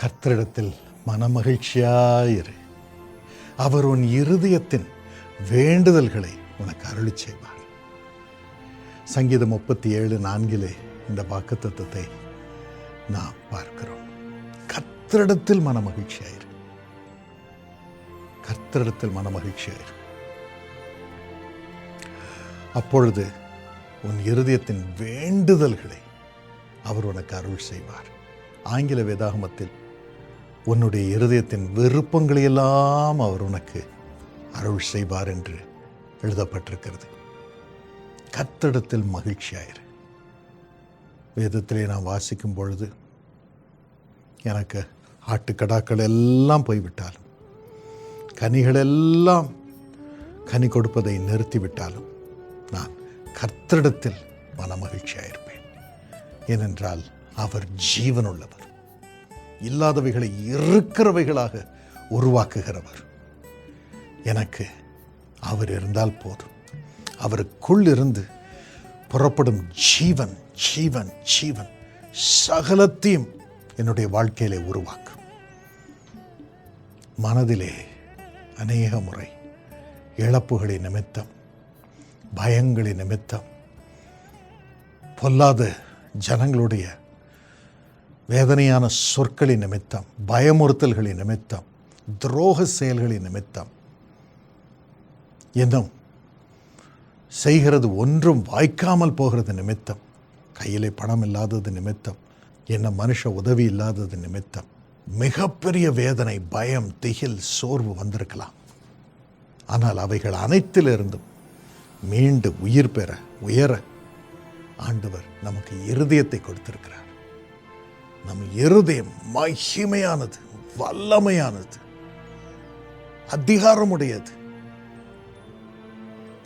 கர்த்தரிடத்தில் மனமகிழ்ச்சியாயிரு. அவர் உன் இருதயத்தின் வேண்டுதல்களை உனக்கு அருளி செய்வார் சங்கீதம் முப்பத்தி ஏழு நான்கிலே இந்த வாக்குத்தத்தத்தை நாம் பார்க்கிறோம். கர்த்தரிடத்தில் மனமகிழ்ச்சியாயிரு. கர்த்தரிடத்தில் மனமகிழ்ச்சியாயிரு. அப்பொழுது உன் இருதயத்தின் வேண்டுதல்களை அவர் உனக்கு அருள் செய்வார். ஆங்கில வேதாகமத்தில் உன்னுடைய இருதயத்தின் விருப்பங்களையெல்லாம் அவர் உனக்கு அருள் செய்வார் என்று எழுதப்பட்டிருக்கிறது. கத்தடத்தில் மகிழ்ச்சியாயிரு. வேதத்திலே நான் வாசிக்கும் பொழுது எனக்கு ஆட்டுக்கடாக்கள் எல்லாம் போய்விட்டாலும் கனிகளெல்லாம் கனி கொடுப்பதை நிறுத்திவிட்டாலும் நான் கர்த்தரிடத்தில் மனமகிழ்ச்சியாயிருப்பேன் ஏனென்றால் அவர் ஜீவனுள்ளவர். இல்லாதவைகளை இருக்கிறவைகளாக உருவாக்குகிறவர். எனக்கு அவர் இருந்தால் போதும். அவருக்குள் இருந்து புறப்படும் ஜீவன் ஜீவன் ஜீவன் சகலத்தையும் என்னுடைய வாழ்க்கையிலே உருவாக்கும். மனதிலே அநேக முறை இழப்புகளின் நிமித்தம் பயங்களின் நிமித்தம் பொல்லாத ஜனங்களுடைய வேதனையான சொற்களின் நிமித்தம் பயமுறுத்தல்களின் நிமித்தம் துரோக செயல்களின் நிமித்தம். இன்னும் செய்கிறது ஒன்றும் வாய்க்காமல் போகிறது நிமித்தம் கையிலே பணம் இல்லாதது நிமித்தம் என்ன மனுஷ உதவி இல்லாதது நிமித்தம் மிகப்பெரிய வேதனை பயம் திகில் சோர்வு வந்திருக்கலாம். ஆனால் அவைகள் அனைத்திலிருந்தும் மீண்டு உயிர் பெற உயர ஆண்டவர் நமக்கு இருதயத்தை கொடுத்திருக்கிறார். நம் இருதயம் மகிமையானது வல்லமையானது அதிகாரமுடையது.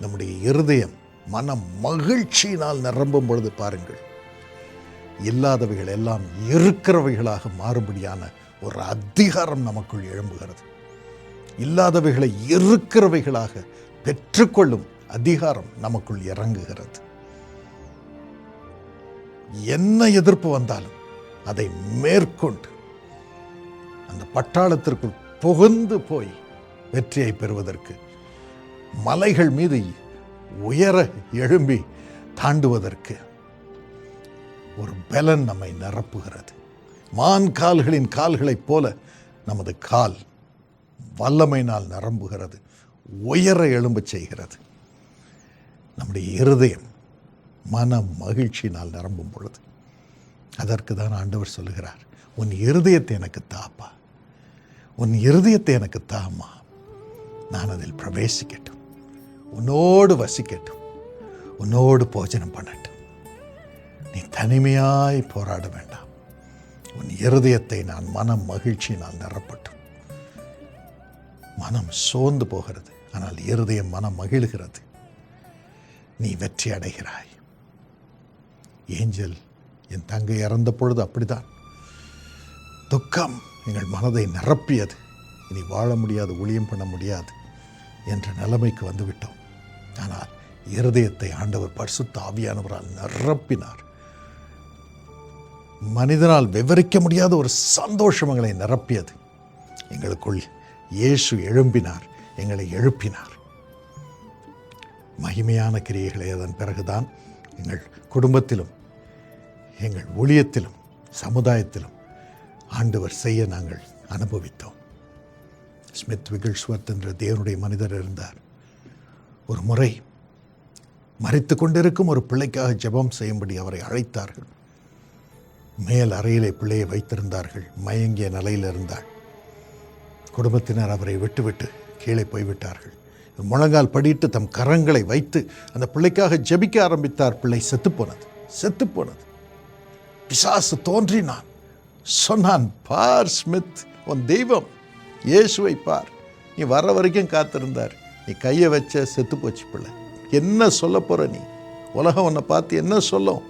நம்முடைய இருதயம் மன மகிழ்ச்சியினால் நிரம்பும் பொழுது பாருங்கள் இல்லாதவைகள் எல்லாம் இருக்கிறவைகளாக மாறும்படியான ஒரு அதிகாரம் நமக்குள் எழும்புகிறது. இல்லாதவைகளை இருக்கிறவைகளாக பெற்றுக்கொள்ளும் அதிகாரம் நமக்குள் இறங்குகிறது. என்ன எதிர்ப்பு வந்தாலும் அதை மேற்கொண்டு அந்த பட்டாளத்திற்குள் புகுந்து போய் வெற்றியை பெறுவதற்கு மலைகள் மீது உயர எழும்பி தாண்டுவதற்கு ஒரு பலன் நம்மை நிரப்புகிறது. மான் கால்களின் கால்களைப் போல நமது கால் வல்லமையினால் நிரம்புகிறது உயர எழும்பு செய்கிறது. நம்முடைய இருதயம் மன மகிழ்ச்சியினால் நிரம்பும் பொழுது அதற்கு தான் ஆண்டவர் சொல்லுகிறார் உன் இருதயத்தை எனக்கு தாப்பா உன் இருதயத்தை எனக்கு தாமா நான் அதில் பிரவேசிக்கட்டும். உன்னோடு வசிக்கட்டும். உன்னோடு போஜனம் பண்ணட்டும். நீ தனிமையாய் போராட வேண்டாம். உன் இருதயத்தை நான் மனம் மகிழ்ச்சியினால் நிரப்பட்டும். மனம் சோர்ந்து போகிறது ஆனால் இருதயம் மனம் மகிழ்கிறது. நீ வெற்றி அடைகிறாய். ஏஞ்சல் என் தங்கை இறந்த பொழுது அப்படிதான். துக்கம் எங்கள் மனதை நிரப்பியது. இனி வாழ முடியாது ஊழியம் பண்ண முடியாது என்ற நிலைமைக்கு வந்துவிட்டோம். ஆனால் இருதயத்தை ஆண்டவர் பரிசுத்த ஆவியானவரால் நிரப்பினார். மனிதனால் விவரிக்க முடியாத ஒரு சந்தோஷம் எங்களை நிரப்பியது. எங்களுக்குள் இயேசு எழும்பினார் எங்களை எழுப்பினார். மகிமையான கிரியைகளை அதன் பிறகுதான் எங்கள் குடும்பத்திலும் எங்கள் ஊழியத்திலும் சமுதாயத்திலும் ஆண்டவர் செய்ய நாங்கள் அனுபவித்தோம். ஸ்மித் விகிழ்ஸ்வர்த் என்ற தேவனுடைய மனிதர் இருந்தார். ஒரு முறை மறித்து கொண்டிருக்கும் ஒரு பிள்ளைக்காக ஜெபம் செய்யும்படி அவரை அழைத்தார்கள். மேல் அறையிலே பிள்ளையை வைத்திருந்தார்கள். மயங்கிய நிலையில் இருந்தாள். குடும்பத்தினர் அவரை விட்டுவிட்டு கீழே போய்விட்டார்கள். முழங்கால் படிட்டு தம் கரங்களை வைத்து அந்த பிள்ளைக்காக ஜெபிக்க ஆரம்பித்தார். பிள்ளை செத்துப்போனது. செத்துப்போனது. பிசாசு தோன்றினான். சொன்னான் பார் ஸ்மித் உன் தெய்வம். இயேசுவை பார். நீ வர வரைக்கும் காத்திருந்தார். நீ கையை வச்ச செத்து போச்சு பிள்ளை. என்ன சொல்ல போகிற நீ? உலகம் உன்னை பார்த்து என்ன சொல்லும்?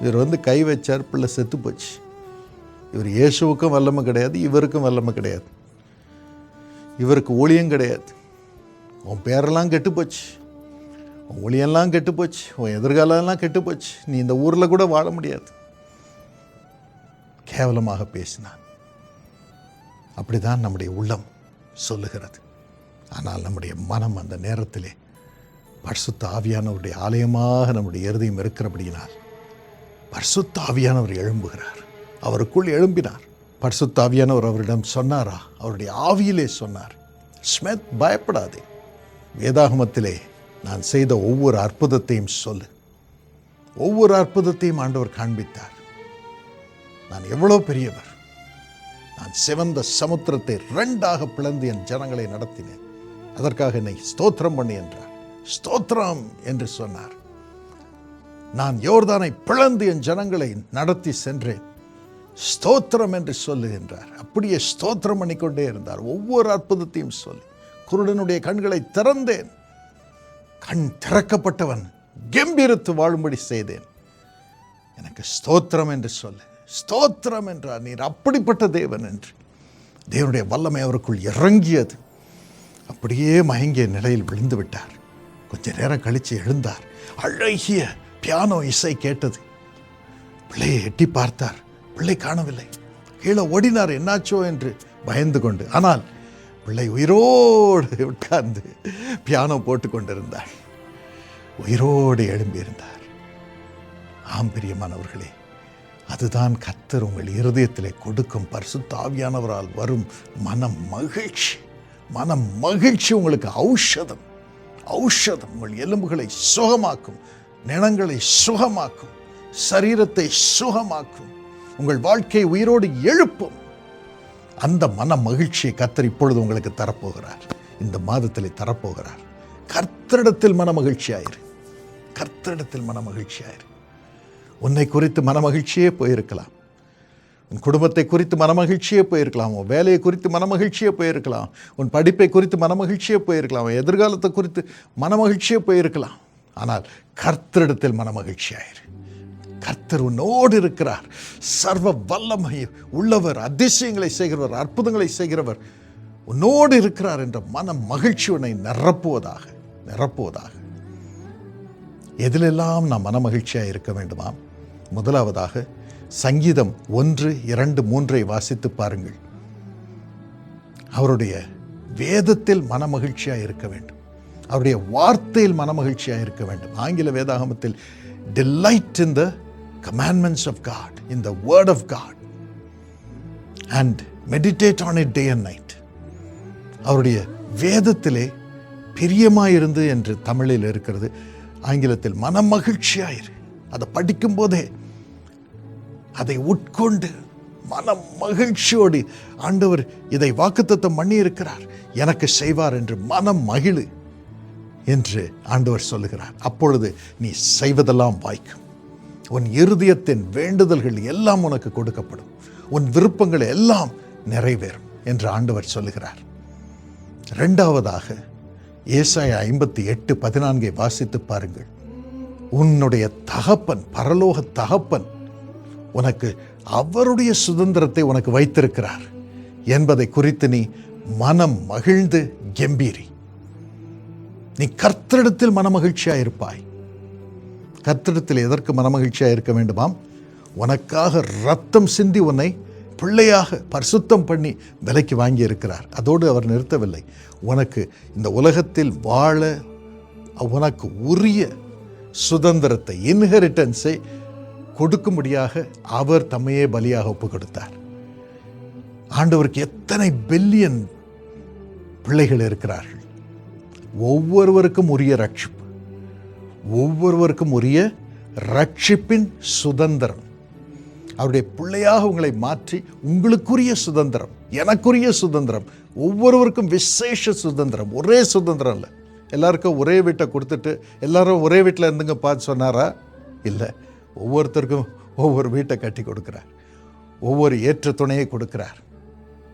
இவர் வந்து கை வச்சார் பிள்ளை செத்து போச்சு. இவர் இயேசுவுக்கும் வல்லமை கிடையாது இவருக்கும் வல்லமை கிடையாது. இவருக்கு ஊழியம் கிடையாது. உன் பேரெல்லாம் கெட்டுப்போச்சு உன் ஊழியெல்லாம் கெட்டுப்போச்சு உன் எதிர்காலம்லாம் கெட்டுப்போச்சு நீ இந்த ஊரில் கூட வாழ முடியாது. கேவலமாக பேசினான். அப்படிதான் நம்முடைய உள்ளம் சொல்லுகிறது. ஆனால் நம்முடைய மனம் அந்த நேரத்திலே பர்சுத்த ஆவியானவருடைய ஆலயமாக நம்முடைய இருதயம் இருக்கிறபடியினால் பர்சுத்த ஆவியானவர் எழும்புகிறார். அவருக்குள் எழும்பினார். பர்சுத்த ஆவியானவர் அவரிடம் சொன்னாரா? அவருடைய ஆவியிலே சொன்னார். ஸ்மெத் பயப்படாதே. வேதாகமத்திலே நான் செய்த ஒவ்வொரு அற்புதத்தையும் சொல்லு. ஒவ்வொரு அற்புதத்தையும் ஆண்டவர் காண்பித்தார். நான் எவ்வளோ பெரியவர். நான் சிவந்த சமுத்திரத்தை ரெண்டாக பிளந்து என் ஜனங்களை நடத்தினேன். அதற்காக என்னை ஸ்தோத்திரம் பண்ணி என்றார். ஸ்தோத்திரம் என்று சொன்னார். நான் யோர்தானை பிளந்து என் ஜனங்களை நடத்தி சென்றேன். ஸ்தோத்திரம் என்று சொல்லுகின்றார் அப்படியே ஸ்தோத்திரம் பண்ணிக்கொண்டே இருந்தார். ஒவ்வொரு அற்புதத்தையும் சொல்லி குருடனுடைய கண்களை திறந்தேன். கண் திறக்கப்பட்டவன் கம்பீரத்து வாழும்படி செய்தேன். எனக்கு ஸ்தோத்திரம் என்று சொல்லு. ஸ்தோத்திரம் என்றார். நீர் அப்படிப்பட்ட தேவன் என்று. தேவனுடைய வல்லமை அவருக்குள் இறங்கியது. அப்படியே மயங்கிய நிலையில் விழுந்து விட்டார். கொஞ்ச நேரம் கழித்து எழுந்தார். அழகிய பியானோ இசை கேட்டது. பிள்ளையை எட்டி பார்த்தார். பிள்ளை காணவில்லை. கீழே ஓடினார். என்னாச்சோ? என்று பயந்து கொண்டு. ஆனால் பிள்ளை உயிரோடு உட்கார்ந்து பியானோ போட்டு கொண்டிருந்தாள் உயிரோடு எழும்பியிருந்தார். ஆம் பிரியமானவர்களே. அதுதான் கத்தர் உங்கள் இருதயத்திலே கொடுக்கும் பரிசுத்தாவியானவரால் வரும் மன மகிழ்ச்சி. மன மகிழ்ச்சி உங்களுக்கு ஔஷதம். ஔஷதம் உங்கள் எலும்புகளை சுகமாக்கும் நிலங்களை சுகமாக்கும் சரீரத்தை சுகமாக்கும் உங்கள் வாழ்க்கையை உயிரோடு எழுப்பும். அந்த மன மகிழ்ச்சியை கத்தர் இப்பொழுது உங்களுக்கு தரப்போகிறார். இந்த மாதத்தில் தரப்போகிறார். கர்த்தரிடத்தில் மன மகிழ்ச்சியாயிரு. கர்த்தரிடத்தில் மன மகிழ்ச்சியாயிரு. உன்னை குறித்து மனமகிழ்ச்சியே போயிருக்கலாம். உன் குடும்பத்தை குறித்து மனமகிழ்ச்சியே போயிருக்கலாம். உன் வேலையை குறித்து மனமகிழ்ச்சியே போயிருக்கலாம். உன் படிப்பை குறித்து மனமகிழ்ச்சியே போயிருக்கலாம். உன் எதிர்காலத்தை குறித்து மனமகிழ்ச்சியே போயிருக்கலாம். ஆனால் கர்த்தரிடத்தில் மனமகிழ்ச்சியாயிரு. கர்த்தர் உன்னோடு இருக்கிறார். சர்வ வல்லமை உள்ளவர் அதிசயங்களை செய்கிறவர் அற்புதங்களை செய்கிறவர் உன்னோடு இருக்கிறார் என்ற மன மகிழ்ச்சி உன்னை நிரப்புவதாக நிரப்புவதாக. எதிலெல்லாம் நாம் மனமகிழ்ச்சியாக இருக்க வேண்டுமா? முதலாவதாக சங்கீதம் ஒன்று இரண்டு மூன்றை வாசித்து பாருங்கள். அவருடைய வேதத்தில் மனமகிழ்ச்சியாக இருக்க வேண்டும். அவருடைய வார்த்தையில் மனமகிழ்ச்சியாக இருக்க வேண்டும். ஆங்கில வேதாகமத்தில் delight in the commandments of God in the word of God and meditate on it day and night அவருடைய வேதத்திலே பிரியமாயிருந்து என்று தமிழில் இருக்கிறது. ஆங்கிலத்தில் மனமகிழ்ச்சியாயிரு. அதை படிக்கும் போதே அதை உட்கொண்டு மன மகிழ்ச்சியோடு ஆண்டவர் இதை வாக்குத்தத்தம் பண்ணி இருக்கிறார் எனக்கு செய்வார் என்று மனம் மகிழு என்று ஆண்டவர் சொல்லுகிறார். அப்பொழுது நீ செய்வதெல்லாம் வாய்க்கும். உன் இருதயத்தின் வேண்டுதல்கள் எல்லாம் உனக்கு கொடுக்கப்படும். உன் விருப்பங்கள் எல்லாம் நிறைவேறும் என்று ஆண்டவர் சொல்லுகிறார். ரெண்டாவதாக ஏசாய ஐம்பத்தி எட்டு பதினான்கை வாசித்து பாருங்கள். உன்னுடைய தகப்பன் பரலோக தகப்பன் உனக்கு அவருடைய சுதந்திரத்தை உனக்கு வைத்திருக்கிறார் என்பதை குறித்து நீ மனம் மகிழ்ந்து கெம்பீரி. நீ கர்த்தரிடத்தில் மனமகிழ்ச்சியாக இருப்பாய். கர்த்தரிடத்தில் எதற்கு மனமகிழ்ச்சியாக இருக்க வேண்டுமாம்? உனக்காக ரத்தம் சிந்தி உன்னை பிள்ளையாக பரிசுத்தம் பண்ணி விலைக்கு வாங்கி இருக்கிறார் அதோடு அவர் நிறுத்தவில்லை. உனக்கு இந்த உலகத்தில் வாழ உனக்கு உரிய சுதந்திரத்தை இன்ஹெரிட்டன்ஸை கொடுக்கும்படியாக அவர் தம்மையே பலியாக ஒப்பு கொடுத்தார் ஆண்டவருக்கு எத்தனை பில்லியன் பிள்ளைகள் இருக்கிறார்கள். ஒவ்வொருவருக்கும் உரிய ரட்சிப்பு ஒவ்வொருவருக்கும் உரிய ரட்சிப்பின் சுதந்திரம். அவருடைய பிள்ளையாக உங்களை மாற்றி உங்களுக்குரிய சுதந்திரம் எனக்குரிய சுதந்திரம் ஒவ்வொருவருக்கும் விசேஷ சுதந்திரம். ஒரே சுதந்திரம் இல்லை. எல்லாருக்கும் ஒரே வீட்டை கொடுத்துட்டு எல்லாரும் ஒரே வீட்டில் இருந்துங்க பார்த்து சொன்னாரா? இல்லை. ஒவ்வொருத்தருக்கும் ஒவ்வொரு வீட்டை கட்டி கொடுக்குறார். ஒவ்வொரு ஏற்ற துணையை கொடுக்குறார்.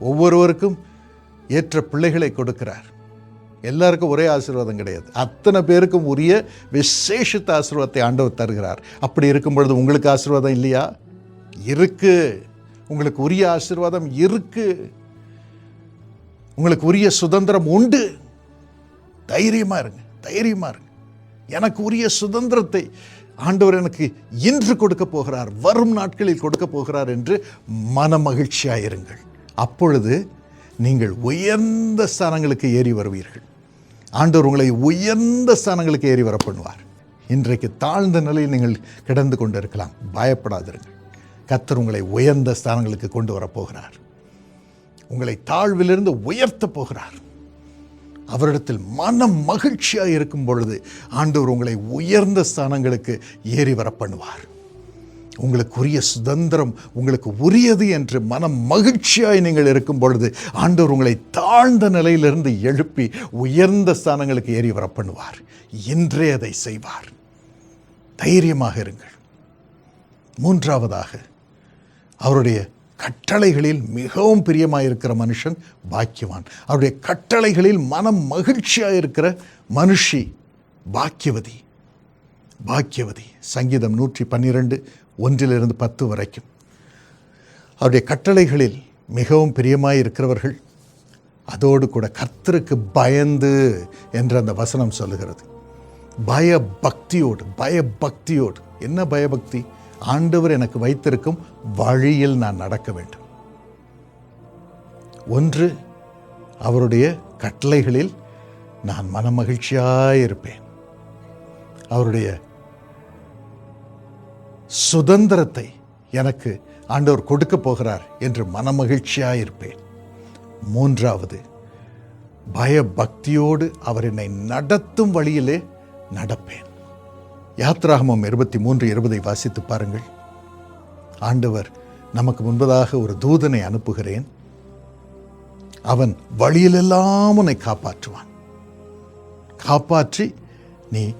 ஒவ்வொருவருக்கும் ஏற்ற பிள்ளைகளை கொடுக்கிறார். எல்லாருக்கும் ஒரே ஆசீர்வாதம் கிடையாது. அத்தனை பேருக்கும் உரிய விசேஷித்த ஆசீர்வாதத்தை ஆண்டவர் தருகிறார். அப்படி இருக்கும் பொழுது உங்களுக்கு ஆசீர்வாதம் இல்லையா? இருக்கு. உங்களுக்கு உரிய ஆசீர்வாதம் இருக்கு. உங்களுக்கு உரிய சுதந்திரம் உண்டு. தைரியமா இருங்க தைரியமா இருங்க. எனக்கு உரிய சுதந்திரத்தை ஆண்டவர் எனக்கு இன்று கொடுக்க போகிறார் வரும் நாட்களில் கொடுக்க போகிறார் என்று மன மகிழ்ச்சியாயிருங்கள் அப்பொழுது நீங்கள் உயர்ந்த ஸ்தானங்களுக்கு ஏறி வருவீர்கள். ஆண்டவர் உங்களை உயர்ந்த ஸ்தானங்களுக்கு ஏறி வர பண்ணுவார். இன்றைக்கு தாழ்ந்த நிலையில் நீங்கள் கிடந்து கொண்டு இருக்கலாம் பயப்படாதிருங்கள். கத்தர் உங்களை உயர்ந்த ஸ்தானங்களுக்கு கொண்டு வரப்போகிறார். உங்களை தாழ்விலிருந்து உயர்த்தப் போகிறார். அவரிடத்தில் மனம் மகிழ்ச்சியாக இருக்கும் பொழுது ஆண்டவர் உங்களை உயர்ந்த ஸ்தானங்களுக்கு ஏறி வர பண்ணுவார் உங்களுக்குரிய சுதந்திரம் உங்களுக்கு உரியது என்று மனம் மகிழ்ச்சியாய் நீங்கள் இருக்கும் பொழுது ஆண்டவர் உங்களை தாழ்ந்த நிலையிலிருந்து எழுப்பி உயர்ந்த ஸ்தானங்களுக்கு ஏறி வர பண்ணுவார் இன்றே அதை செய்வார். தைரியமாக இருங்கள். மூன்றாவதாக அவருடைய கட்டளைகளில் மிகவும் பிரியமாயிருக்கிற மனுஷன் பாக்கியவான். அவருடைய கட்டளைகளில் மனம் மகிழ்ச்சியாக இருக்கிற மனுஷி பாக்கியவதி. பாக்கியவதி. சங்கீதம் நூற்றி பன்னிரெண்டு ஒன்றிலிருந்து பத்து வரைக்கும். அவருடைய கட்டளைகளில் மிகவும் பிரியமாக இருக்கிறவர்கள் அதோடு கூட கர்த்தருக்கு பயந்து என்று அந்த வசனம் சொல்லுகிறது. பய பக்தியோடு பய பக்தியோடு என்ன பயபக்தி? ஆண்டவர் எனக்கு வைத்திருக்கும் வழியில் நான் நடக்க வேண்டும். ஒன்று அவருடைய கட்டளைகளில் நான் மனமகிழ்ச்சியாய் இருப்பேன். அவருடைய சுதந்திரத்தை எனக்கு ஆண்டவர் கொடுக்க போகிறார் என்று மனமகிழ்ச்சியாய் இருப்பேன். மூன்றாவது பயபக்தியோடு அவர் என்னை நடத்தும் வழியிலே நடப்பேன். யாத்ராகமம் இருபத்தி மூன்று இருபதை வாசித்து பாருங்கள். ஆண்டவர் நமக்கு முன்பதாக ஒரு தூதனை அனுப்புகிறேன். அவன் வழியிலெல்லாம் உன்னை காப்பாற்றுவான். காப்பாற்றி நீ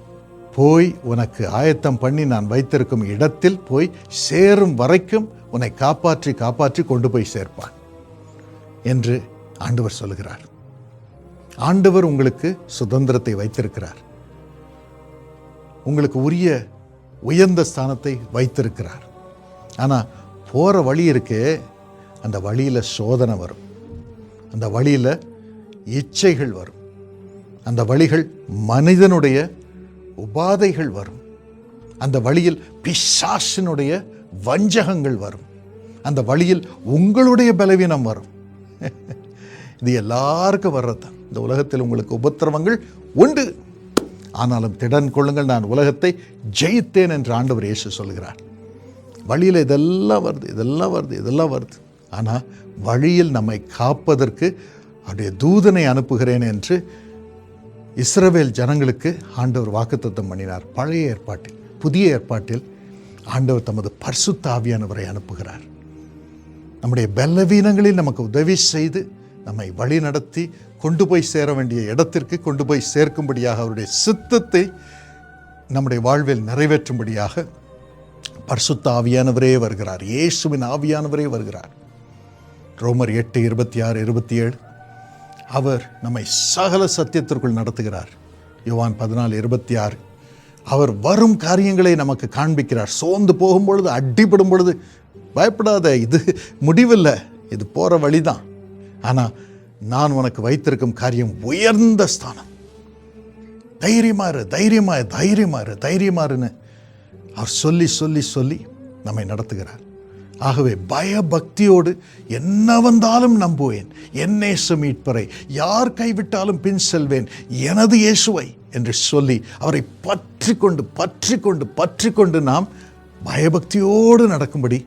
போய் உனக்கு ஆயத்தம் பண்ணி நான் வைத்திருக்கும் இடத்தில் போய் சேரும் வரைக்கும் உன்னை காப்பாற்றி காப்பாற்றி கொண்டு போய் சேர்ப்பான் என்று ஆண்டவர் சொல்லுகிறார். ஆண்டவர் உங்களுக்கு சுதந்திரத்தை வைத்திருக்கிறார். உங்களுக்கு உரிய உயர்ந்த ஸ்தானத்தை வைத்திருக்கிறார். ஆனால் போகிற வழி இருக்கே அந்த வழியில் சோதனை வரும். அந்த வழியில் இச்சைகள் வரும். அந்த வழிகள் மனிதனுடைய உபாதைகள் வரும். அந்த வழியில் பிசாசினுடைய வஞ்சகங்கள் வரும். அந்த வழியில் உங்களுடைய பலவீனம் வரும். இது எல்லாருக்கும் வர்றது தான் இந்த உலகத்தில் உங்களுக்கு உபத்திரவங்கள் உண்டு. ஆனாலும் திடன் கொள்ளுங்கள் நான் உலகத்தை ஜெயித்தேன் என்று ஆண்டவர் இயேசு சொல்கிறார் வழியில் இதெல்லாம் வருது இதெல்லாம் வருது இதெல்லாம் வருது. ஆனால் வழியில் நம்மை காப்பதற்கு அவருடைய தூதனை அனுப்புகிறேன் என்று இஸ்ரவேல் ஜனங்களுக்கு ஆண்டவர் வாக்குத்தத்தம் பண்ணினார். பழைய ஏற்பாட்டில் புதிய ஏற்பாட்டில் ஆண்டவர் தமது பர்சுத்தாவியானவரை அனுப்புகிறார். நம்முடைய பலவீனங்களில் நமக்கு உதவி செய்து நம்மை வழி நடத்தி கொண்டு போய் சேர வேண்டிய இடத்திற்கு கொண்டு போய் சேர்க்கும்படியாக அவருடைய சித்தத்தை நம்முடைய வாழ்வில் நிறைவேற்றும்படியாக பரிசுத்த ஆவியானவரே வருகிறார். இயேசுவின் ஆவியானவரே வருகிறார். ரோமர் எட்டு இருபத்தி ஆறு இருபத்தி ஏழு. அவர் நம்மை சகல சத்தியத்திற்குள் நடத்துகிறார். யுவான் பதினாலு இருபத்தி ஆறு. அவர் வரும் காரியங்களை நமக்கு காண்பிக்கிறார். சோர்ந்து போகும் பொழுது அடிபடும் பொழுது பயப்படாத இது முடிவில்லை. இது போகிற வழிதான். ஆனால் நான் உனக்கு வைத்திருக்கும் காரியம் உயர்ந்த ஸ்தானம். தைரியமாறு தைரியமாறு தைரியமாறு தைரியமாறுன்னு அவர் சொல்லி சொல்லி சொல்லி நம்மை நடத்துகிறார். ஆகவே பயபக்தியோடு என்ன வந்தாலும் நம்புவேன். என்னேசு மீட்பரை யார் கைவிட்டாலும் பின் செல்வேன். எனது இயேசுவை என்று சொல்லி அவரை பற்றி கொண்டு பற்றி கொண்டு பற்றி கொண்டு நாம் பயபக்தியோடு நடக்கும்படி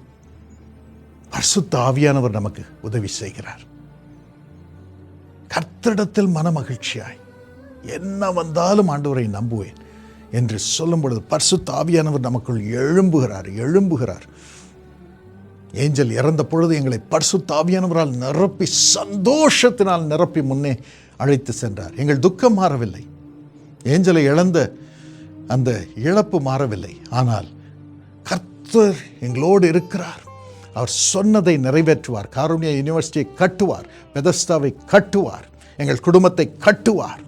பரிசுத்த ஆவியானவர் நமக்கு உதவி செய்கிறார். கர்த்தரிடத்தில் மனமகிழ்ச்சியாய். என்ன வந்தாலும் ஆண்டவரை நம்புவேன் என்று சொல்லும் பொழுது பர்சு தாவியானவர் நமக்குள் எழும்புகிறார் எழும்புகிறார். ஏஞ்சல் இறந்த பொழுது எங்களை பர்சு தாவியானவரால் நிரப்பி சந்தோஷத்தினால் நிரப்பி முன்னே அழைத்து சென்றார். எங்கள் துக்கம் மாறவில்லை. ஏஞ்சலை இழந்த அந்த இழப்பு மாறவில்லை. ஆனால் கர்த்தர் எங்களோடு இருக்கிறார். அவர் சொன்னதை நிறைவேற்றுவார். காருண்யா யூனிவர்சிட்டியை கட்டுவார். பெதஸ்தாவை கட்டுவார். எங்கள் குடும்பத்தை கட்டுவார்.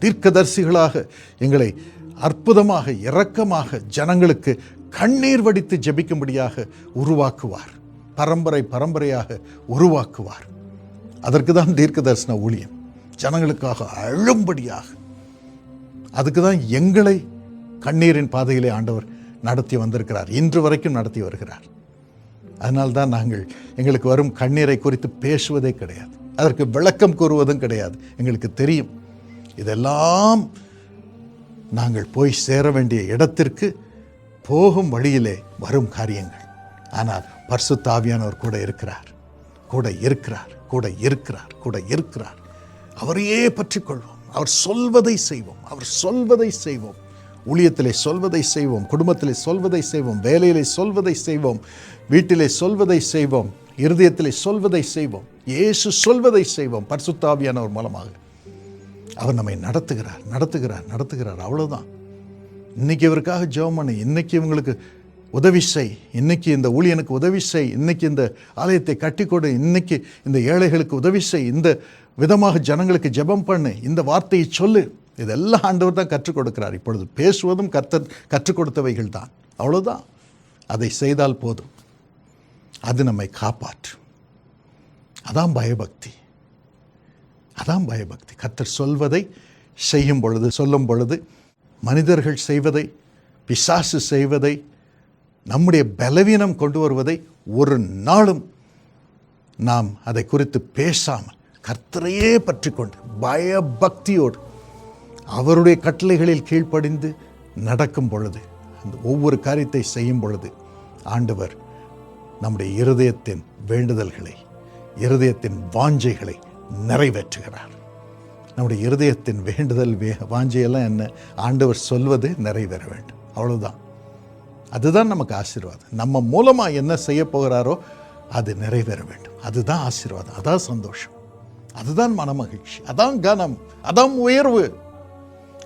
தீர்க்கதரிசிகளாக எங்களை அற்புதமாக இரக்கமாக ஜனங்களுக்கு கண்ணீர் வடித்து ஜெபிக்கும்படியாக உருவாக்குவார். பரம்பரை பரம்பரையாக உருவாக்குவார். அதற்கு தான் தீர்க்க தரிசன ஊழியம். ஜனங்களுக்காக அழும்படியாக. அதுக்கு தான் எங்களை கண்ணீரின் பாதையிலே ஆண்டவர் நடத்தி வந்திருக்கிறார். இன்று வரைக்கும் நடத்தி வருகிறார். அதனால்தான் நாங்கள் எங்களுக்கு வரும் கண்ணீரை குறித்து பேசுவதே கிடையாது. அதற்கு விளக்கம் கூறுவதும் கிடையாது. எங்களுக்கு தெரியும். இதெல்லாம் நாங்கள் போய் சேர வேண்டிய இடத்திற்கு போகும் வழியிலே வரும் காரியங்கள். ஆனால் பர்சு தாவியானவர் கூட இருக்கிறார். கூட இருக்கிறார். கூட இருக்கிறார். கூட இருக்கிறார். அவரையே பற்றிக் கொள்வோம் அவர் சொல்வதை செய்வோம். அவர் சொல்வதை செய்வோம். ஊழியத்திலே சொல்வதை செய்வோம். குடும்பத்திலே சொல்வதை செய்வோம். வேலையிலே சொல்வதை செய்வோம். வீட்டிலே சொல்வதை செய்வோம் இருதயத்திலே சொல்வதை செய்வோம் இயேசு சொல்வதை செய்வோம் பரிசுத்த ஒரு மூலமாக. அவர் நம்மை நடத்துகிறார் நடத்துகிறார் நடத்துகிறார் அவ்வளோதான் இன்னைக்கு இவருக்காக ஜெபம் பண்ணு இன்னைக்கு இவங்களுக்கு உதவி செய் இன்னைக்கு இந்த ஊழியனுக்கு உதவி செய் இன்னைக்கு இந்த ஆலயத்தை கட்டி கொடு இன்னைக்கு இந்த ஏழைகளுக்கு உதவி செய் இந்த விதமாக ஜனங்களுக்கு ஜெபம் பண்ணு இந்த வார்த்தையை சொல்லு. இதெல்லாம் ஆண்டவர் தான் கற்றுக் கொடுக்கிறார். இப்பொழுது பேசுவதும் கற்று கற்றுக் கொடுத்தவைகள் தான். அவ்வளோதான் அதை செய்தால் போதும். அது நம்மை காப்பாற்றும். அதான் பயபக்தி. அதான் பயபக்தி. கத்தர் சொல்வதை செய்யும் பொழுது சொல்லும் பொழுது மனிதர்கள் செய்வதை பிசாசு செய்வதை நம்முடைய பலவீனம் கொண்டு வருவதை ஒரு நாளும் நாம் அதை குறித்து பேசாமல் கர்த்தரையே பற்றி கொண்டு பயபக்தியோடு அவருடைய கட்டளைகளில் கீழ்ப்படிந்து நடக்கும் பொழுது அந்த ஒவ்வொரு காரியத்தை செய்யும் பொழுது ஆண்டவர் நம்முடைய இருதயத்தின் வேண்டுதல்களை இருதயத்தின் வாஞ்சைகளை நிறைவேற்றுகிறார். நம்முடைய இருதயத்தின் வேண்டுதல் வே வாஞ்சையெல்லாம் என்ன? ஆண்டவர் சொல்வது நிறைவேற வேண்டும். அவ்வளவுதான். அதுதான் நமக்கு ஆசீர்வாதம். நம்ம மூலமாக என்ன செய்ய போகிறாரோ அது நிறைவேற வேண்டும். அதுதான் ஆசீர்வாதம். அதான் சந்தோஷம். அதுதான் மனமகிழ்ச்சி. அதான் கனம். அதான் உயர்வு.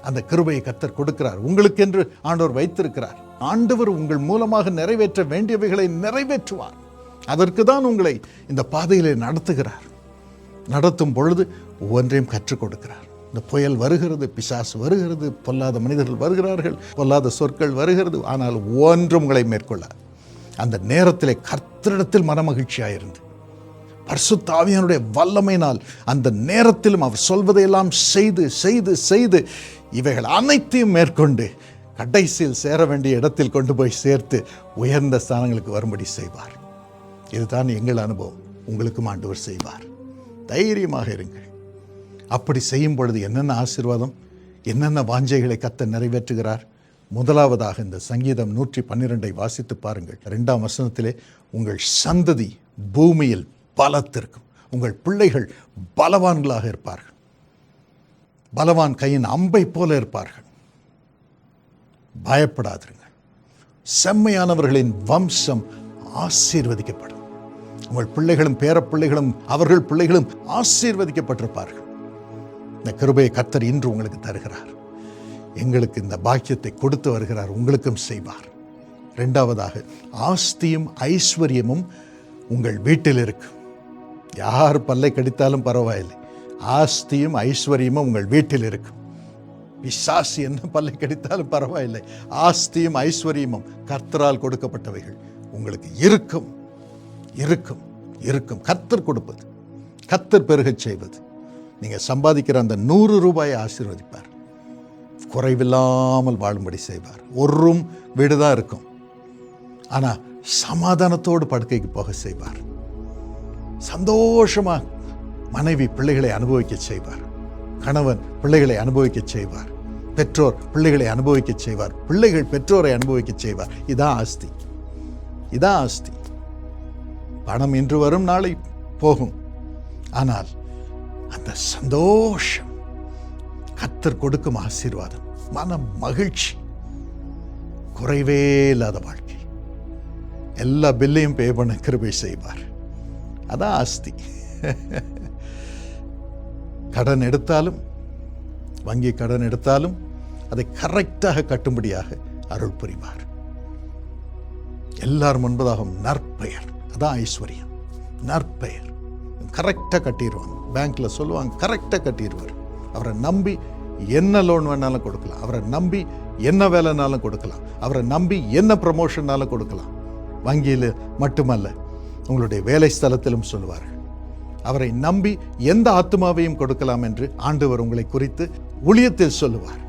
அந்த கிருபையை கத்தர் கொடுக்கிறார். உங்களுக்கென்று ஆண்டவர் வைத்திருக்கிறார். ஆண்டவர் உங்கள் மூலமாக நிறைவேற்ற வேண்டியவைகளை நிறைவேற்றுவார். அதற்கு தான் உங்களை இந்த பாதையிலே நடத்துகிறார். நடத்தும் பொழுது ஒவ்வொன்றையும் கற்றுக் கொடுக்கிறார். இந்த புயல் வருகிறது பிசாசு வருகிறது பொல்லாத மனிதர்கள் வருகிறார்கள் பொல்லாத சொற்கள் வருகிறது ஆனால் ஒன்றும் உங்களை மேற்கொள்ளார். அந்த நேரத்திலே கர்த்தரிடத்தில் மனமகிழ்ச்சியாயிருந்து பர்சுத்தாவியனுடைய வல்லமையினால் அந்த நேரத்திலும் அவர் சொல்வதையெல்லாம் செய்து செய்து செய்து இவைகள் அனைத்தையும் மேற்கொண்டு கடைசியில் சேர வேண்டிய இடத்தில் கொண்டு போய் சேர்த்து உயர்ந்த ஸ்தானங்களுக்கு வரும்படி செய்வார். இதுதான் எங்கள் அனுபவம். உங்களுக்கும் ஆண்டவர் செய்வார். தைரியமாக இருங்கள். அப்படி செய்யும் பொழுது என்னென்ன ஆசீர்வாதம் என்னென்ன வாஞ்சைகளை கத்த நிறைவேற்றுகிறார்? முதலாவதாக இந்த சங்கீதம் நூற்றி பன்னிரெண்டை வாசித்து பாருங்கள். ரெண்டாம் வசனத்திலே உங்கள் சந்ததி பூமியில் பலத்திருக்கும். உங்கள் பிள்ளைகள் பலவான்களாக இருப்பார்கள். பலவான் கையின் அம்பை போல இருப்பார்கள். பயப்படாதிருங்கள் செம்மையானவர்களின் வம்சம் ஆசீர்வதிக்கப்படும். உங்கள் பிள்ளைகளும் பேரப்பிள்ளைகளும் அவர்கள் பிள்ளைகளும் ஆசீர்வதிக்கப்பட்டிருப்பார்கள். இந்த கிருபையை கத்தர் இன்று உங்களுக்கு தருகிறார். எங்களுக்கு இந்த பாக்கியத்தை கொடுத்து வருகிறார். உங்களுக்கும் செய்வார். ரெண்டாவதாக ஆஸ்தியும் ஐஸ்வர்யமும் உங்கள் வீட்டில் இருக்கும். யார் பல்லை கடித்தாலும் பரவாயில்லை. ஆஸ்தியும் ஐஸ்வர்யமும் உங்கள் வீட்டில் இருக்கும். பிசாசு என்ன பல்லை கடித்தாலும் பரவாயில்லை. ஆஸ்தியும் ஐஸ்வர்யமும் கர்த்தரால் கொடுக்கப்பட்டவைகள். உங்களுக்கு இருக்கும் இருக்கும் இருக்கும். கர்த்தர் கொடுப்பது கர்த்தர் பெருகச் செய்வது. நீங்கள் சம்பாதிக்கிற அந்த நூறு ரூபாயை ஆசீர்வதிப்பார். குறைவில்லாமல் வாழும்படி செய்வார். ஒரு ரூம் வீடு தான் இருக்கும். ஆனால் சமாதானத்தோடு படுக்கைக்கு போக செய்வார். சந்தோஷமாக மனைவி பிள்ளைகளை அனுபவிக்க செய்வார். கணவன் பிள்ளைகளை அனுபவிக்க செய்வார். பெற்றோர் பிள்ளைகளை அனுபவிக்க செய்வார். பிள்ளைகள் பெற்றோரை அனுபவிக்க செய்வார். இதான் ஆஸ்தி. இதான் ஆஸ்தி. பணம் இன்று வரும் நாளை போகும். ஆனால் அந்த சந்தோஷம் கத்தர் கொடுக்கும் ஆசீர்வாதம் மன மகிழ்ச்சி குறைவே இல்லாத வாழ்க்கை. எல்லா பில்லையும் பே பண்ண கிருபை செய்வார். அதான் ஆஸ்தி. கடன் எடுத்தாலும் வங்கி கடன் எடுத்தாலும் அதை கரெக்டாக கட்டும்படியாக அருள் புரிவார். எல்லாரும் முன்பதாகும் நற்பெயர். அதான் ஐஸ்வர்யம். நற்பெயர். கரெக்டாக கட்டிடுவாங்க. பேங்க்ல சொல்லுவாங்க கரெக்டாக கட்டிடுவார். அவரை நம்பி என்ன லோன் வேணாலும் கொடுக்கலாம். அவரை நம்பி என்ன வேலைனாலும் கொடுக்கலாம். அவரை நம்பி என்ன ப்ரமோஷன்னாலும் கொடுக்கலாம். வங்கியில் மட்டுமல்ல உங்களுடைய வேலை ஸ்தலத்திலும் சொல்லுவார்கள். அவரை நம்பி எந்த ஆத்மாவையும் கொடுக்கலாம் என்று ஆண்டவர் உங்களை குறித்து ஊழியத்தில் சொல்லுவார்.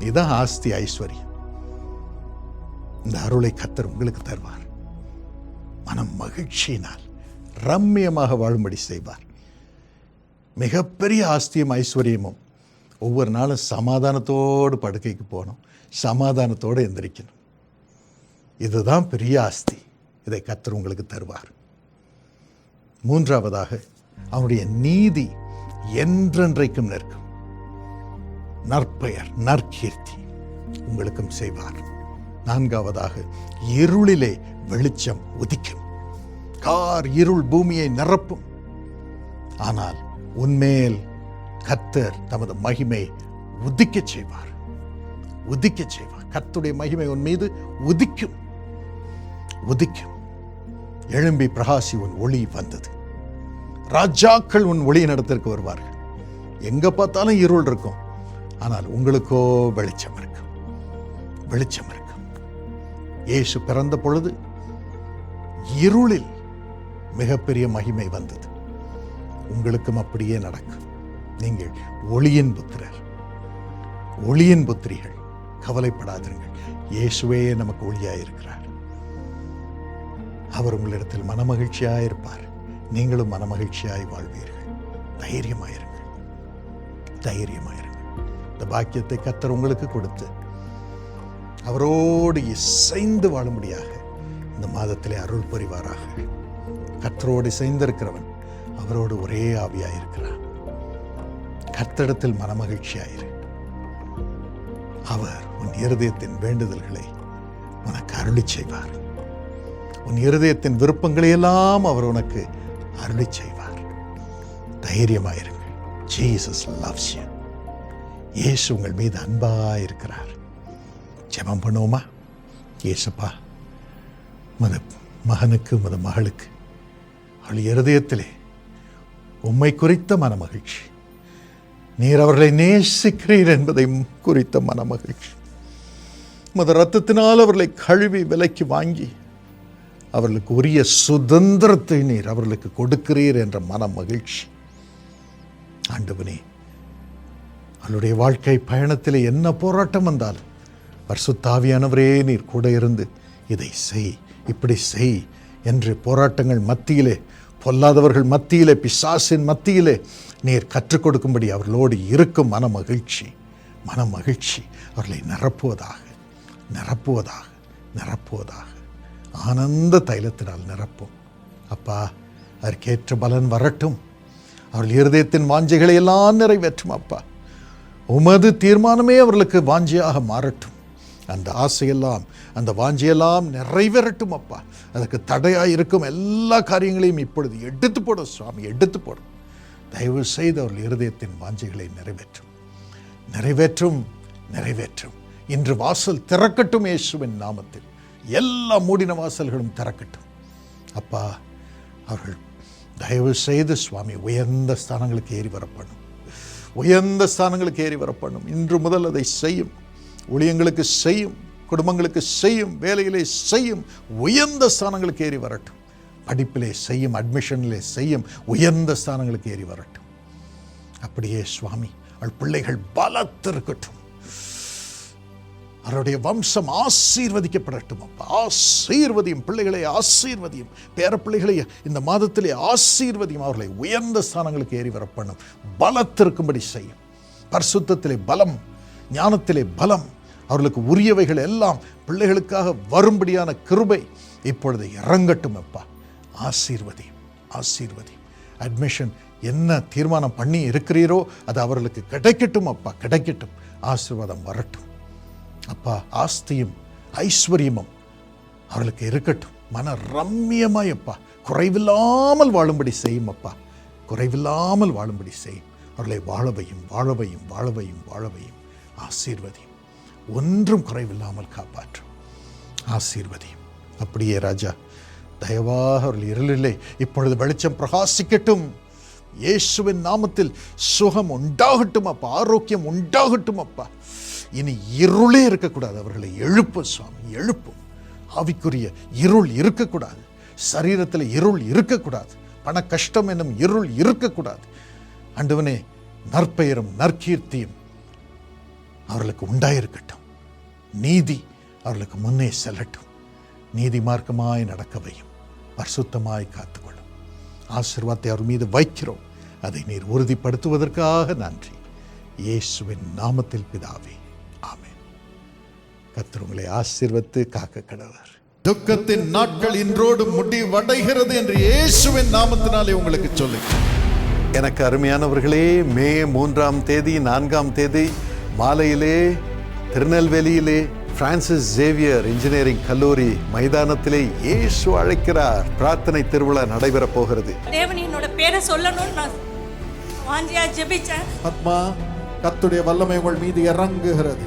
இதுதான் ஆஸ்தி ஐஸ்வர்யம். இந்த அருளை கத்தர் உங்களுக்கு தருவார். மனம் மகிழ்ச்சியினால் ரம்மியமாக வாழும்படி செய்வார். மிகப்பெரிய ஆஸ்தியும் ஐஸ்வர்யமும் ஒவ்வொரு நாளும் சமாதானத்தோடு படுக்கைக்கு போகணும். சமாதானத்தோடு எந்திரிக்கணும். இதுதான் பெரிய ஆஸ்தி. இதை கத்தர் உங்களுக்கு தருவார். மூன்றாவதாக அவனுடைய நீதி என்றென்றைக்கும் நிற்கும். நற்பெயர் நற்கீர்த்தி உங்களுக்கும் செய்வார். நான்காவதாக இருளிலே வெளிச்சம் உதிக்கும். கார் இருள் பூமியை நிரப்பும். ஆனால் உன்மேல் கத்தர் தமது மகிமை உதிக்கச் செய்வார். உதிக்கச் செய்வார். கத்துடைய மகிமை உன் மீது உதிக்கும். உதிக்கும். எழும்பி பிரகாசி உன் ஒளி வந்தது. ராஜாக்கள் உன் ஒளி நடத்திற்கு வருவார்கள். எங்க பார்த்தாலும் இருள் இருக்கும். ஆனால் உங்களுக்கோ வெளிச்சம் இருக்கும். வெளிச்சம் இருக்கும். இயேசு பிறந்த பொழுது இருளில் மிகப்பெரிய மகிமை வந்தது. உங்களுக்கும் அப்படியே நடக்கும். நீங்கள் ஒளியின் புத்திரர். ஒளியின் புத்திரிகள். கவலைப்படாதீர்கள் இயேசுவே நமக்கு ஒளியாயிருக்கிறார். அவர் உங்களிடத்தில் மனமகிழ்ச்சியாக இருப்பார் நீங்களும் மனமகிழ்ச்சியாய் வாழ்வீர்கள். தைரியமாயிருங்கள். தைரியமாயிருங்கள். இந்த பாக்கியத்தை கத்தர் உங்களுக்கு கொடுத்து அவரோடு இசைந்து வாழும்படியாக இந்த மாதத்திலே அருள் புரிவாராக. கத்தரோடு இசைந்திருக்கிறவன் அவரோடு ஒரே ஆவியாயிருக்கிறான். கர்த்தரிடத்தில் மனமகிழ்ச்சியாயிரு. அவர் உன் இருதயத்தின் வேண்டுதல்களை உனக்கு அருளி செய்வார். உன் இருதயத்தின் விருப்பங்களை எல்லாம் அவர் உனக்கு அருளை செய்வார். தைரியமாயிருங்கள். ஜீசஸ் லவ்ஸ் யூ இயேசு உங்கள் மீது அன்பாக இருக்கிறார். ஜெபம் பண்ணுவோமா? இயேசுப்பா மது மகனுக்கு மது மகளுக்கு அவள் இருதயத்திலே உம்மை குறித்த மனமகிழ்ச்சி. நீர் அவர்களை நேசிக்கிறீர் என்பதை குறித்த மனமகிழ்ச்சி. மது ரத்தத்தினால் அவர்களை கழுவி விலைக்கு வாங்கி அவர்களுக்கு உரிய சுதந்திரத்தை நீர் அவர்களுக்கு கொடுக்கிறீர் என்ற மன மகிழ்ச்சி. ஆண்டவனே அவளுடைய வாழ்க்கை பயணத்தில் என்ன போராட்டம் வந்தாலும் வர்சுத்தாவியானவரே நீர் கூட இருந்து இதை செய் இப்படி செய் என்று போராட்டங்கள் மத்தியிலே பொல்லாதவர்கள் மத்தியிலே பிசாசின் மத்தியிலே நீர் கற்றுக் கொடுக்கும்படி அவர்களோடு இருக்கும் மன மகிழ்ச்சி மன மகிழ்ச்சி அவர்களை நிரப்புவதாக நிரப்புவதாக நிரப்புவதாக. ஆனந்த தைலத்தினால் நிரப்பும். அப்பா அதற்கேற்ற பலன் வரட்டும். அவர்கள் இருதயத்தின் வாஞ்சைகளை எல்லாம் நிறைவேற்றும் அப்பா. உமது தீர்மானமே அவர்களுக்கு வாஞ்சியாக மாறட்டும். அந்த ஆசையெல்லாம் அந்த வாஞ்சியெல்லாம் நிறைவேறட்டும் அப்பா. அதுக்கு தடையாக இருக்கும் எல்லா காரியங்களையும் இப்பொழுது எடுத்து போடும் சுவாமி எடுத்து போடும் தயவு செய்து அவர்கள் இருதயத்தின் வாஞ்சைகளை நிறைவேற்றும். நிறைவேற்றும் நிறைவேற்றும். இன்று வாசல் திறக்கட்டும் இயேசுவின் நாமத்தில். எல்லா மூடின வாசல்களும் திறக்கட்டும். அப்பா அவர்கள் தயவு செய்து சுவாமி உயர்ந்த ஸ்தானங்களுக்கு ஏறி வரப்படும் உயர்ந்த ஸ்தானங்களுக்கு ஏறி வரப்படும் இன்று முதல் அதை செய்யும். ஊழியங்களுக்கு செய்யும். குடும்பங்களுக்கு செய்யும். வேலையிலே செய்யும். உயர்ந்த ஸ்தானங்களுக்கு ஏறி வரட்டும். படிப்பிலே செய்யும். அட்மிஷனிலே செய்யும். உயர்ந்த ஸ்தானங்களுக்கு ஏறி வரட்டும். அப்படியே சுவாமி அவள் பிள்ளைகள் பலத்திருக்கட்டும் அவருடைய வம்சம் ஆசீர்வதிக்கப்படட்டும் அப்பா. ஆசீர்வதியும் பிள்ளைகளை ஆசீர்வதியும். பேர பிள்ளைகளை இந்த மாதத்திலே ஆசீர்வதியும் அவர்களை உயர்ந்த ஸ்தானங்களுக்கு ஏறி வரப்பண்ணும். பலத்திருக்கும்படி செய்யும். பரிசுத்தத்திலே பலம் ஞானத்திலே பலம் அவர்களுக்கு உரியவைகள் எல்லாம் பிள்ளைகளுக்காக வரும்படியான கிருபை இப்பொழுது இறங்கட்டும் அப்பா. ஆசீர்வதியும் ஆசீர்வதியும் அட்மிஷன் என்ன தீர்மானம் பண்ணி இருக்கிறீரோ அது அவர்களுக்கு கிடைக்கட்டும் அப்பா. கிடைக்கட்டும். ஆசீர்வாதம் வரட்டும். அப்பா ஆஸ்தியும் ஐஸ்வர்யமும் அவர்களுக்கு இருக்கட்டும். மன ரம்மியமாய் அப்பா குறைவில்லாமல் வாழும்படி செய்யும் அப்பா. குறைவில்லாமல் வாழும்படி செய்யும். அவர்களை வாழவையும் வாழவையும் வாழவையும் வாழவையும். ஆசீர்வதியும். ஒன்றும் குறைவில்லாமல் காப்பாற்றும். ஆசீர்வதியும். அப்படியே ராஜா தயவாக அவர்கள் இருளிலே இப்பொழுது வெளிச்சம் பிரகாசிக்கட்டும். இயேசுவின் நாமத்தில் சுகம் உண்டாகட்டும் அப்பா ஆரோக்கியம் உண்டாகட்டும் அப்பா. இனி இருளே இருக்கக்கூடாது. அவர்களை எழுப்பு சுவாமி எழுப்பும் ஆவிக்குரிய இருள் இருக்கக்கூடாது. சரீரத்தில் இருள் இருக்கக்கூடாது. பண கஷ்டம் என்னும் இருள் இருக்கக்கூடாது. அண்டவனே நற்பெயரும் நற்கீர்த்தியும் அவர்களுக்கு உண்டாயிருக்கட்டும். நீதி அவர்களுக்கு முன்னே செல்லட்டும். நீதி மார்க்கமாய் நடக்கவையும் பரிசுத்தமாய் காத்துக்கொள்ளும். ஆசீர்வாதத்தை அவர் மீது வைக்கிறோம். அதை நீர் உறுதிப்படுத்துவதற்காக நன்றி. இயேசுவின் நாமத்தில் பிதாவே. கர்த்தர் உங்களை ஆசீர்வத்து காக்க கடவர். துக்கத்தின் நாட்கள் இன்றோடு முடிவடைகிறது என்று இயேசுவின் நாமத்தினாலே உங்களுக்கு சொல்லுகிறேன். எனக்கு அருமையானவர்களே மே மூன்றாம் தேதி நான்காம் தேதி மாலையிலே திருநெல்வேலியிலே பிரான்சிஸ் சேவியர் இன்ஜினியரிங் கல்லூரி மைதானத்திலே இயேசு அழைக்கிறார். பிரார்த்தனை திருவிழா நடைபெறப் போகிறது. தேவன் என்னோட பேரை சொல்லணும்னு நான் வாஞ்சியா ஜெபிச்சேன். ஆத்மா கத்துடைய வல்லமை உங்கள் மீது இறங்குகிறது.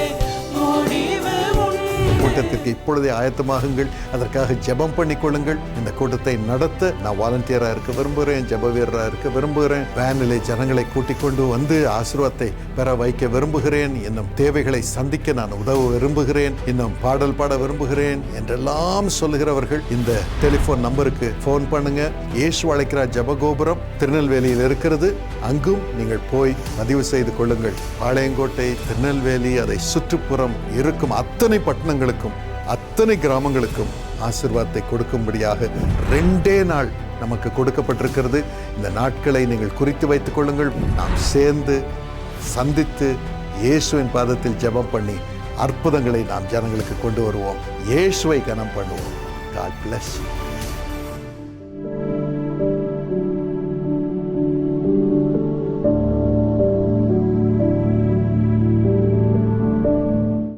கூட்டத்திற்கு இப்பொழுதே ஆயத்தமாகுங்கள். அதற்காக ஜெபம் பண்ணிக்கொள்ளுங்கள். இந்த கூட்டத்தை நடத்த நான் வாலண்டியரா இருக்க விரும்புகிறேன் ஜெப வீரராக இருக்க விரும்புகிறேன். வேனிலே ஜனங்களை கூட்டிக் கொண்டு வந்து ஆசீர்வாதத்தை பெற வைக்க விரும்புகிறேன். இன்னும் தேவைகளை சந்திக்க நான் உதவ விரும்புகிறேன். இன்னும் பாடல் பாட விரும்புகிறேன் என்றெல்லாம் சொல்லுகிறவர்கள் இந்த டெலிபோன் நம்பருக்கு ஃபோன் பண்ணுங்க. இயேசு அழைக்கிறார் ஜெபகோபுரம். திருநெல்வேலியில் இருக்கிறது. அங்கும் நீங்கள் போய் பதிவு செய்து கொள்ளுங்கள். பாளையங்கோட்டை திருநெல்வேலி அதை சுற்றுப்புறம் இருக்கும் அத்தனை பட்டணங்களுக்கும் அத்தனை கிராமங்களுக்கும் ஆசிர்வாதத்தை கொடுக்கும்படியாக ரெண்டே நாள் நமக்கு கொடுக்கப்பட்டிருக்கிறது. இந்த நாட்களை நீங்கள் குறித்து வைத்துக் கொள்ளுங்கள். நாம் சேர்ந்து சந்தித்து இயேசுவின் பாதத்தில் ஜெபம் பண்ணி அற்புதங்களை நாம் ஜனங்களுக்கு கொண்டு வருவோம். இயேசுவை கனம் பண்ணுவோம். God plus